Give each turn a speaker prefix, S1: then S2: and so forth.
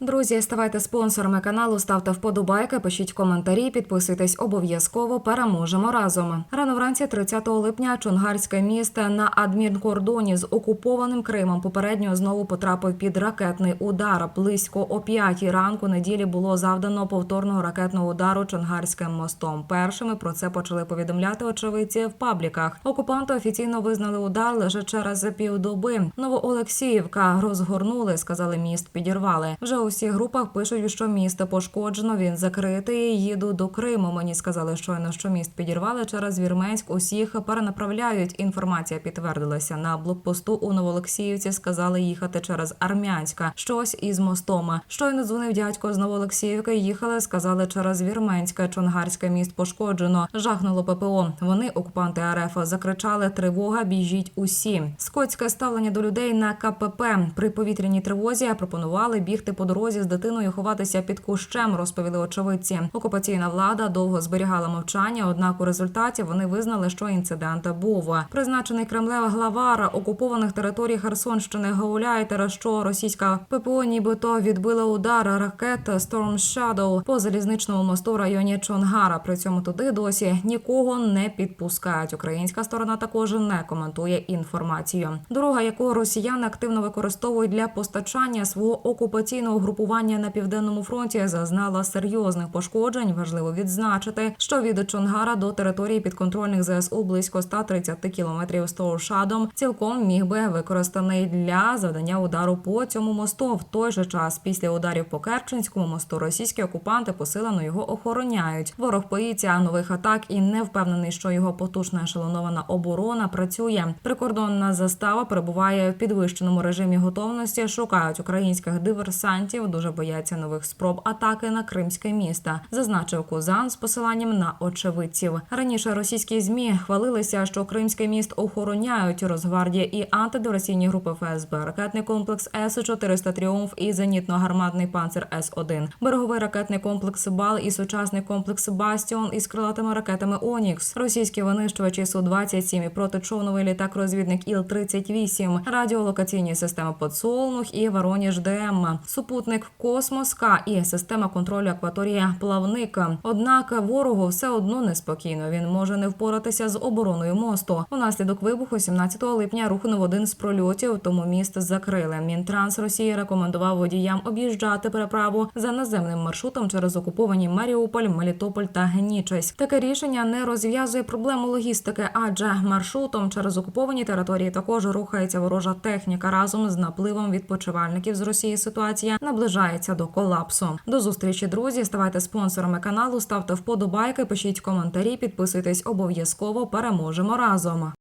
S1: Друзі, ставайте спонсорами каналу, ставте вподобайки, пишіть коментарі, підписуйтесь обов'язково. Переможемо разом. Рано вранці 30 липня Чонгарське місто на адмінкордоні з окупованим Кримом попередньо знову потрапив під ракетний удар. Близько о 5 ранку неділі було завдано повторного ракетного удару Чонгарським мостом. Першими про це почали повідомляти очевидці в пабліках. Окупанти офіційно визнали удар лише через півдоби. Новоолексіївка розгорнули, сказали міст підірвали. Вже у всіх групах пишуть, що місто пошкоджено. Він закритий. Їду до Криму. Мені сказали щойно, що міст підірвали через Вірменськ. Усіх перенаправляють. Інформація підтвердилася на блокпосту у Новоолексіївці. Сказали їхати через Армянська. Щось із мостом. Щойно дзвонив дядько з Новоолексіївки. Їхали, сказали через Вірменське. Чонгарське міст пошкоджено. Жахнуло ППО. Вони окупанти РФ закричали Тривога, біжіть усі. Скотське ставлення до людей на КПП при повітряній тривозі пропонували бігти по дорозі з дитиною, ховатися під кущем. Розповіли очевидці. Окупаційна влада довго зберігала мовчання. Однак у результаті вони визнали, що інцидент був. Призначений Кремлем главар окупованих територій Херсонщини Гауляйтера, що російська ППО нібито відбила удар ракет Storm Shadow по залізничному мосту в районі Чонгара. При цьому туди досі нікого не підпускають. Українська сторона також не коментує інформацію. Дорога, яку росіяни активно використовують для постачання свого окупаційного групування на південному фронті, зазнала серйозних пошкоджень. Важливо відзначити, що від Чонгара до території підконтрольних ЗСУ близько 130 кілометрів Стоушадом цілком міг би використаний для завдання удару по цьому мосту. В той же час, після ударів по Керченському мосту, російські окупанти посилено його охороняють. Ворог боїться нових атак і не впевнений, що його потужна ешелонована оборона працює. Прикордонна застава перебуває в підвищеному режимі готовності. Шукають українських диверсантів. Дуже бояться нових спроб атаки на кримське місто. Зазначив Кузан з посиланням на очевидців. Раніше російські змі хвалилися, що кримське міст охороняють Росгвардія і антидиверсійні групи ФСБ, ракетний комплекс С 400 Тріумф і зенітно-гарматний панцир С 1 береговий ракетний комплекс Бал і сучасний комплекс Бастіон із крилатими ракетами Онікс, російські винищувачі Су 27 і протичовновий літак-розвідник Іл 38 радіолокаційні системи Подсолнух і Вороніж ДМ, супутник Космос К і система контролю акваторія Плавник. Однак ворогу все одно неспокійно. Він може не впоратися з обороною мосту. Унаслідок вибуху 17 липня рухнув один з прольотів, тому міст закрили. Мінтранс Росії рекомендував водіям об'їжджати переправу за наземним маршрутом через окуповані Маріуполь, Мелітополь та Генічеськ. Таке рішення не розв'язує проблему логістики, адже маршрутом через окуповані території також рухається ворожа техніка. Разом з напливом відпочивальників з Росії ситуація наближається до колапсу. До зустрічі, друзі. Ставайте спонсорами каналу, ставте вподобайки, пишіть коментарі, підписуйтесь обов'язково. Переможемо разом.